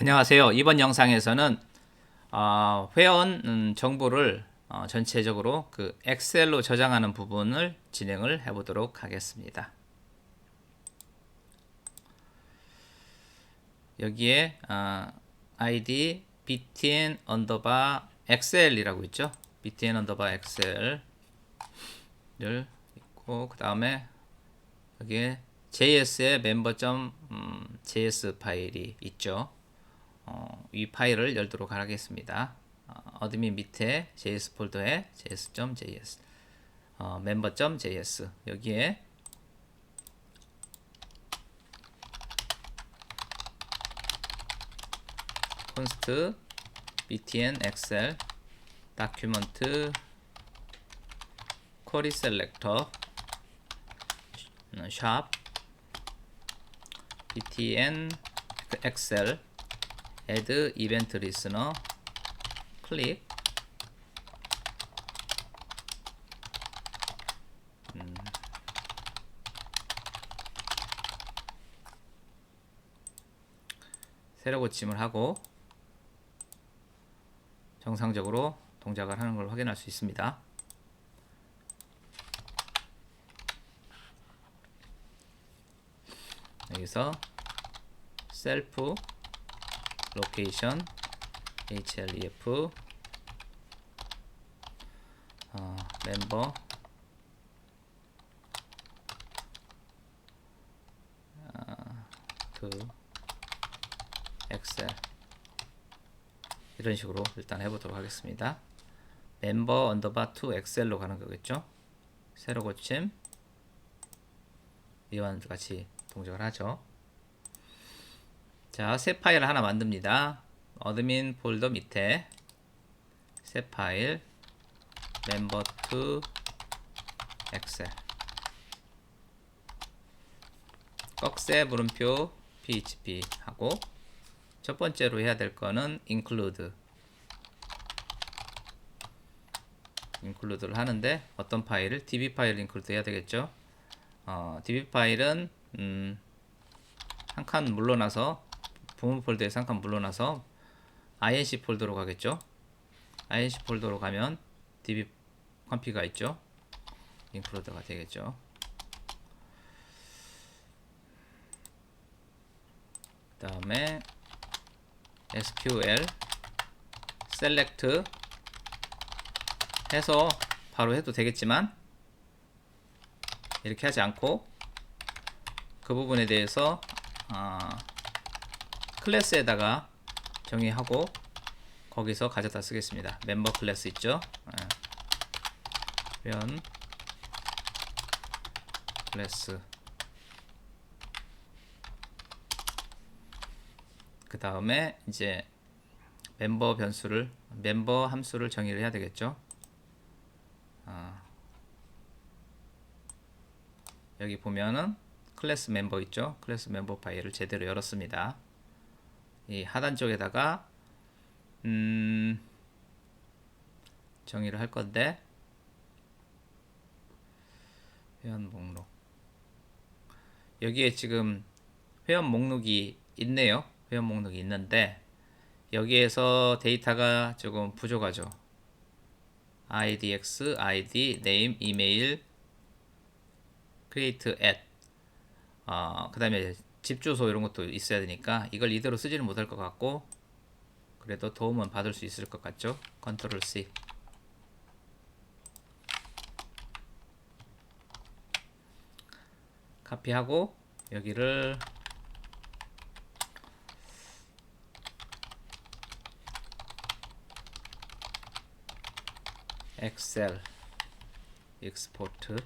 안녕하세요. 이번 영상에서는 어, 회원 음, 정보를 어, 전체적으로 그 엑셀로 저장하는 부분을 진행을 해보도록 하겠습니다. 여기에 어, id btn 언더바 excel이라고 있죠. btn 언더바 excel을 있고 그 다음에 여기에 JS의 멤버점 음, 파일이 있죠. 어, 이 파일을 열도록 하겠습니다. 어, 어드민 밑에 JS 폴더에 js.js 어, member.js 여기에 const btn excel document query selector 샵 btn excel add event listener 클릭 음. 새로 고침을 하고 정상적으로 동작을 하는 걸 확인할 수 있습니다. 여기서 셀프 로케이션 href 어, 멤버 어, 그 엑셀 이런 식으로 일단 해보도록 하겠습니다. 멤버 언더바 투 엑셀로 가는 거겠죠? 새로 고침 이와 같이 동작을 하죠. 자, 새 파일을 하나 만듭니다. 어드민 폴더 밑에 새 파일 member to excel 꺽쇠 물음표 php 하고 첫 번째로 해야 될 거는 include. include를 하는데 어떤 파일을? db 파일 include 해야 되겠죠? 어, db 파일은 음, 한 칸 물러나서 부문 폴더에서 한칸 물러나서 inc 폴더로 가겠죠. inc 폴더로 가면 db 컴피가 있죠. 인클루드가 되겠죠. 다음에 sql select 해서 바로 해도 되겠지만 이렇게 하지 않고 그 부분에 대해서 아, 클래스에다가 정의하고 거기서 가져다 쓰겠습니다. 멤버 클래스 있죠? 예. 면 클래스 그 다음에 이제 멤버 변수를 멤버 함수를 정의를 해야 되겠죠. 아, 여기 보면은 클래스 멤버 있죠. 클래스 멤버 파일을 제대로 열었습니다. 이 하단 쪽에다가 음, 정의를 할 건데 회원 목록 여기에 지금 회원 목록이 있네요. 회원 목록이 있는데 여기에서 데이터가 조금 부족하죠. idx, id, name, email, create at 어, 그 다음에 집 주소 이런 것도 있어야 되니까 이걸 이대로 쓰지는 못할 것 같고 그래도 도움은 받을 수 있을 것 같죠? 컨트롤 C. 카피하고 여기를 엑셀 익스포트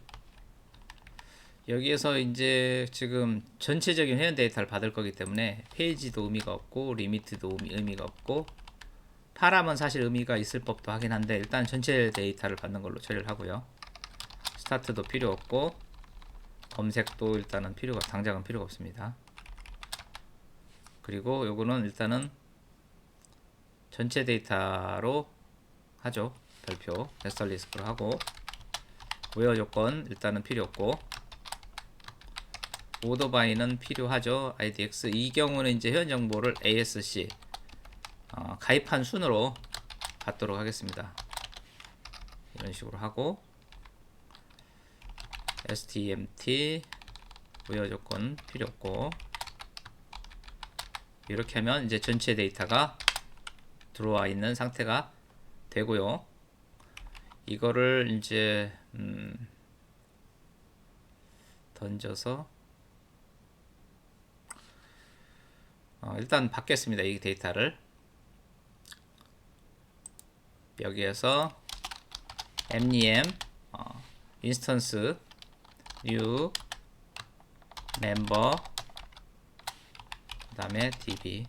여기에서 이제 지금 전체적인 회원 데이터를 받을 거기 때문에 페이지도 의미가 없고 리미트도 의미, 가 없고 파람은 사실 의미가 있을 법도 하긴 한데 일단 전체 데이터를 받는 걸로 처리를 하고요. 스타트도 필요 없고 검색도 일단은 필요가 당장은 필요가 없습니다. 그리고 요거는 일단은 전체 데이터로 하죠. 별표 에스털리스크로 하고 웨어 조건 일단은 필요 없고 오토바이는 필요하죠. IDX 이 경우는 이제 회원 정보를 ASC 어, 가입한 순으로 받도록 하겠습니다. 이런 식으로 하고 STMT 부여 조건 필요 없고 이렇게 하면 이제 전체 데이터가 들어와 있는 상태가 되고요. 이거를 이제 음 던져서 어 일단 받겠습니다. 이 데이터를. 여기에서 mem 어 인스턴스 new member 그 다음에 db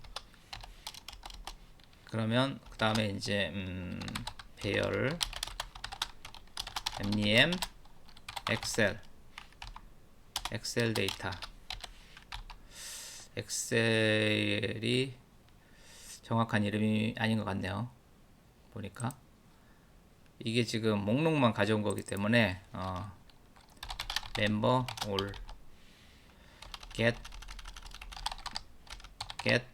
그러면 그 다음에 이제 음, 배열 mem 엑셀 엑셀 데이터 엑셀이 정확한 이름이 아닌 것 같네요. 보니까. 이게 지금 목록만 가져온 거기 때문에 어, 멤버 올. get get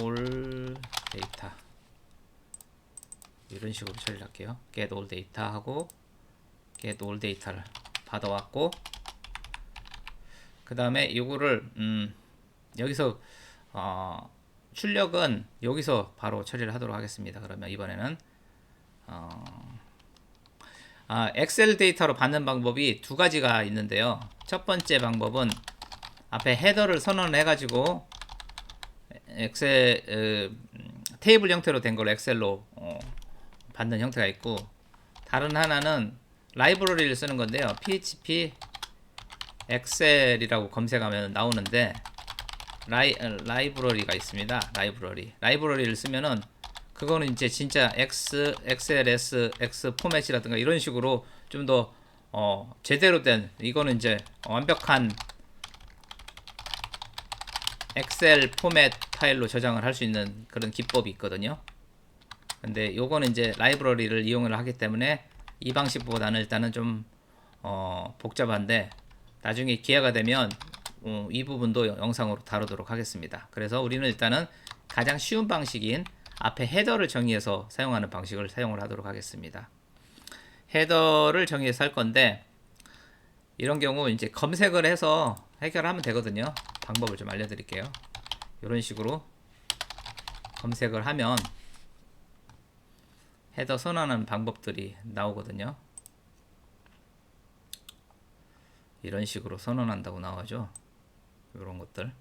all data. 이런 식으로 처리를 할게요. get all data 하고 get all data를 받아왔고 그 다음에 이거를 음, 여기서 어, 출력은 여기서 바로 처리를 하도록 하겠습니다. 그러면 이번에는 어, 아, 엑셀 데이터로 받는 방법이 두 가지가 있는데요. 첫 번째 방법은 앞에 헤더를 선언해 가지고 엑셀 어, 음, 테이블 형태로 된 걸 엑셀로 어, 받는 형태가 있고 다른 하나는 라이브러리를 쓰는 건데요. PHP 엑셀이라고 검색하면 나오는데 라이, 어, 라이브러리가 있습니다. 라이브러리. 라이브러리를 쓰면은 그거는 이제 진짜 X, XLS, X 포맷이라든가 이런 식으로 좀 더 어, 제대로 된 이거는 이제 완벽한 엑셀 포맷 파일로 저장을 할 수 있는 그런 기법이 있거든요. 근데 요거는 이제 라이브러리를 이용을 하기 때문에 이 방식보다는 일단은 좀 어, 복잡한데 나중에 기회가 되면 어, 이 부분도 영상으로 다루도록 하겠습니다. 그래서 우리는 일단은 가장 쉬운 방식인 앞에 헤더를 정의해서 사용하는 방식을 사용을 하도록 하겠습니다. 헤더를 정의해서 할 건데 이런 경우 이제 검색을 해서 해결하면 되거든요. 방법을 좀 알려드릴게요. 이런 식으로 검색을 하면 헤더 선언하는 방법들이 나오거든요. 이런 식으로 선언한다고 나오죠. 이런 것들.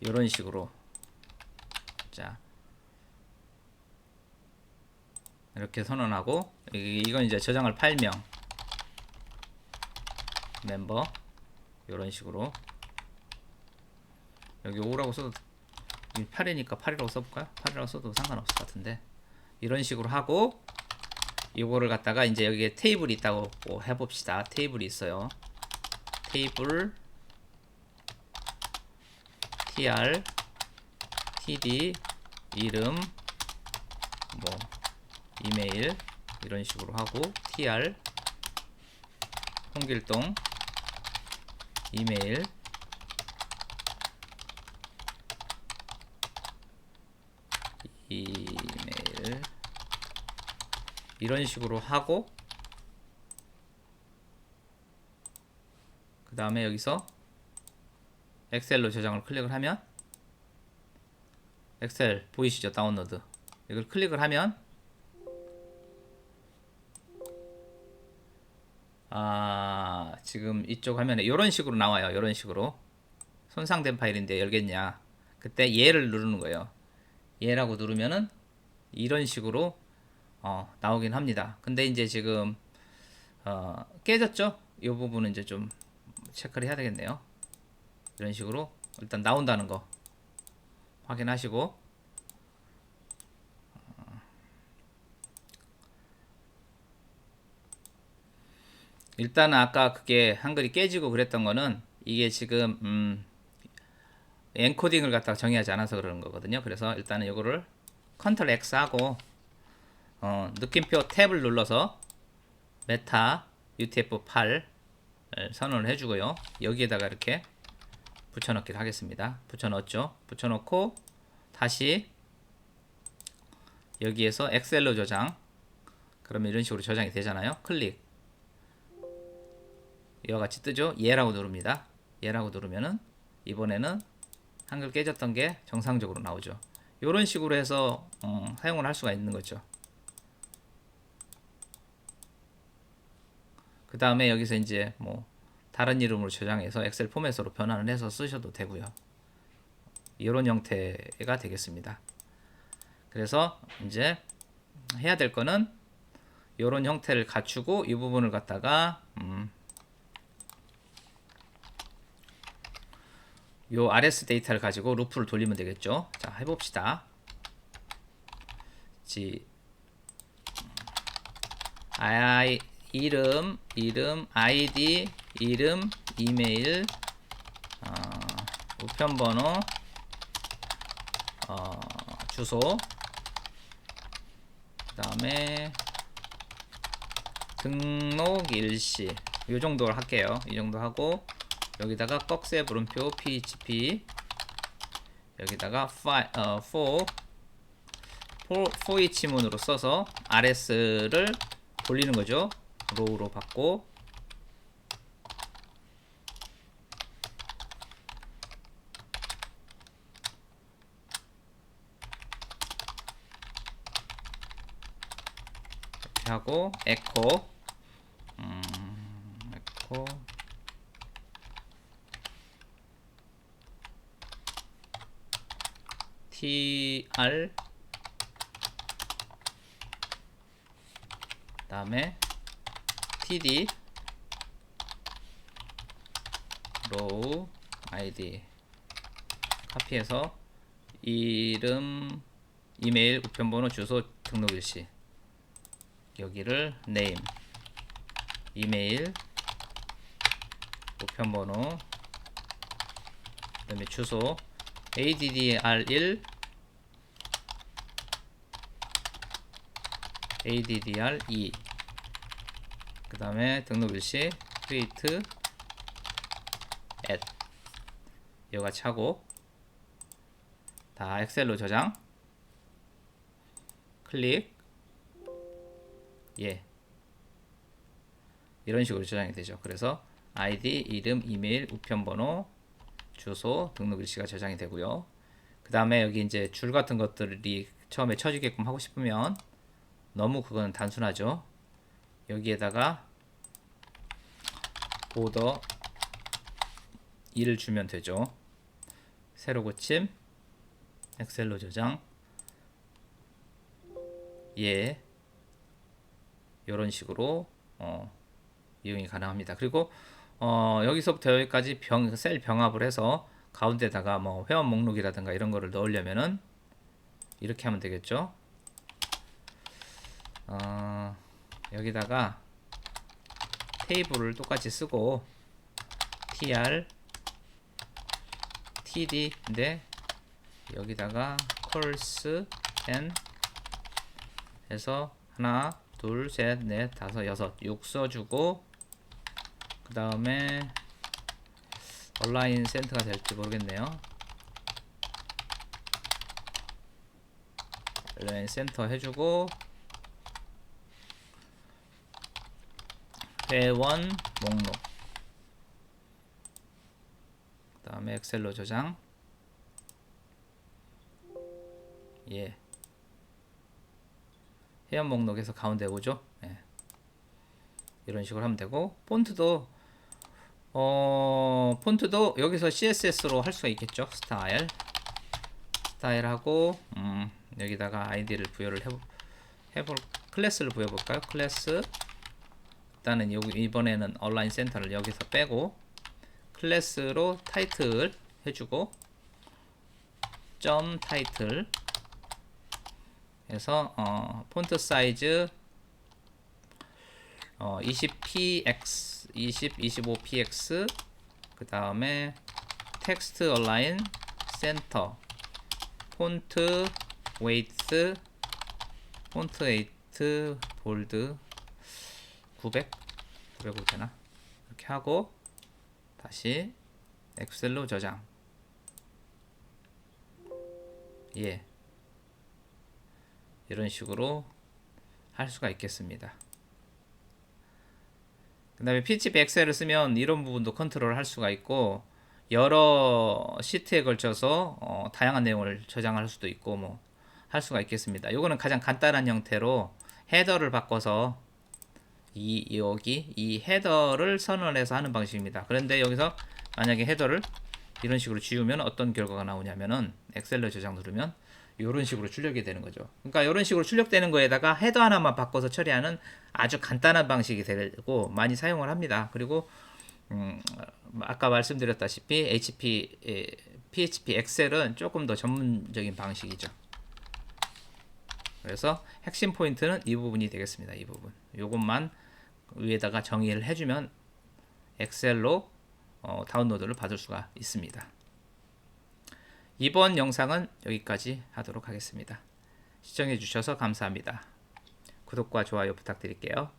이런 식으로. 자. 이렇게 선언하고 이- 이건 이제 저장할 파일명. 멤버. 이런 식으로. 여기 5라고 써도 8이니까 8이라고 써볼까요? 8이라고 써도 상관없을 것 같은데 이런 식으로 하고 이거를 갖다가 이제 여기에 테이블이 있다고 뭐 해봅시다. 테이블이 있어요. 테이블 tr td 이름 뭐 이메일 이런 식으로 하고 tr 홍길동 이메일 이메일 이런 식으로 하고 그 다음에 여기서 엑셀로 저장을 클릭을 하면 엑셀 보이시죠? 다운로드. 이걸 클릭을 하면 아 지금 이쪽 화면에 이런 식으로 나와요. 이런 식으로. 손상된 파일인데 열겠냐. 그때 얘를 누르는 거예요. 얘라고 누르면은 이런 식으로 어, 나오긴 합니다. 근데 이제 지금 어, 깨졌죠? 이 부분은 이제 좀 체크를 해야 되겠네요. 이런 식으로 일단 나온다는 거 확인하시고. 어, 일단은 아까 그게 한글이 깨지고 그랬던 거는 이게 지금 음, 엔코딩을 갖다가 정의하지 않아서 그러는 거거든요. 그래서 일단은 이거를 컨트롤 X 하고 어, 느낌표 탭을 눌러서 메타 UTF-8을 선언을 해주고요. 여기에다가 이렇게 붙여넣기를 하겠습니다. 붙여넣었죠. 붙여넣고 다시 여기에서 엑셀로 저장 그러면 이런 식으로 저장이 되잖아요. 클릭 이와 같이 뜨죠. 예라고 누릅니다. 예라고 누르면은 이번에는 한글 깨졌던 게 정상적으로 나오죠. 이런 식으로 해서 어, 사용을 할 수가 있는 거죠. 그 다음에 여기서 이제 뭐 다른 이름으로 저장해서 엑셀 포맷으로 변환을 해서 쓰셔도 되고요. 이런 형태가 되겠습니다. 그래서 이제 해야 될 거는 이런 형태를 갖추고 이 부분을 갖다가 음, 요 RS 데이터를 가지고 루프를 돌리면 되겠죠. 자, 해봅시다. 지 I 이름 이름 아이디 이름 이메일 어, 우편번호 어, 주소 그 다음에 등록 일시 요 정도 할게요. 이 정도 하고 여기다가 꺽쇠 물음표 php 여기다가 파이 어 for, for each 문으로 써서 rs를 돌리는 거죠. Row로 받고 이렇게 하고 echo 음, echo tr 다음에 td row id 카피해서 이름 이메일 우편번호 주소 등록일시. 여기를 name 이메일 우편번호 그 다음에 주소 addr1 addr2 그 다음에 등록 일시 create add 이거같이 하고 다 엑셀로 저장. 클릭. 예. 이런 식으로 저장이 되죠. 그래서 아이디 이름 이메일 우편번호 주소 등록 일시가 저장이 되고요. 그 다음에 여기 이제 줄 같은 것들이 처음에 쳐지게끔 하고 싶으면 너무 그거는 단순하죠 여기에다가 보더 2를 주면 되죠. 새로 고침 엑셀로 저장. 예. 이런 식으로 어, 이용이 가능합니다. 그리고 어, 여기서부터 여기까지 병, 셀 병합을 해서 가운데다가 뭐 회원 목록이라든가 이런 거를 넣으려면은 이렇게 하면 되겠죠. 어, 여기다가 테이블을 똑같이 쓰고 tr td인데 여기다가 course n 해서 하나 둘 셋 넷 다섯 여섯 6 써주고 그 다음에 온라인 센터가 될지 모르겠네요. 온라인 센터 해주고 회원 목록. 그 다음에 엑셀로 저장. 예. 회원 목록에서 가운데 오죠? 예. 이런 식으로 하면 되고 폰트도 어 폰트도 여기서 CSS로 할 수가 있겠죠? 스타일. 스타일하고 음, 여기다가 아이디를 부여를 해보, 해볼 클래스를 부여볼까요? 클래스 일단은 여기 이번에는 온라인 센터를 여기서 빼고 클래스로 타이틀 해주고 점 타이틀 해서 어, 폰트 사이즈 어, 20px 20 25px 그 다음에 텍스트 얼라인 센터 폰트 웨이트 폰트 웨이트 볼드 900 900으로 되나? 이렇게 하고 다시 엑셀로 저장. 예. 이런 식으로 할 수가 있겠습니다. 그 다음에 PHP 엑셀을 쓰면 이런 부분도 컨트롤 할 수가 있고 여러 시트에 걸쳐서 어, 다양한 내용을 저장할 수도 있고 뭐 할 수가 있겠습니다. 요거는 가장 간단한 형태로 헤더를 바꿔서 이 여기 이 헤더를 선언해서 하는 방식입니다. 그런데 여기서 만약에 헤더를 이런 식으로 지우면 어떤 결과가 나오냐면은 엑셀로 저장 누르면 이런 식으로 출력이 되는 거죠. 그러니까 이런 식으로 출력되는 거에다가 헤더 하나만 바꿔서 처리하는 아주 간단한 방식이 되고 많이 사용을 합니다. 그리고 음, 아까 말씀드렸다시피 HP, 에, PHP 엑셀은 조금 더 전문적인 방식이죠. 그래서 핵심 포인트는 이 부분이 되겠습니다. 이 부분. 요것만 위에다가 정의를 해주면 엑셀로 어, 다운로드를 받을 수가 있습니다. 이번 영상은 여기까지 하도록 하겠습니다. 시청해 주셔서 감사합니다. 구독과 좋아요 부탁드릴게요.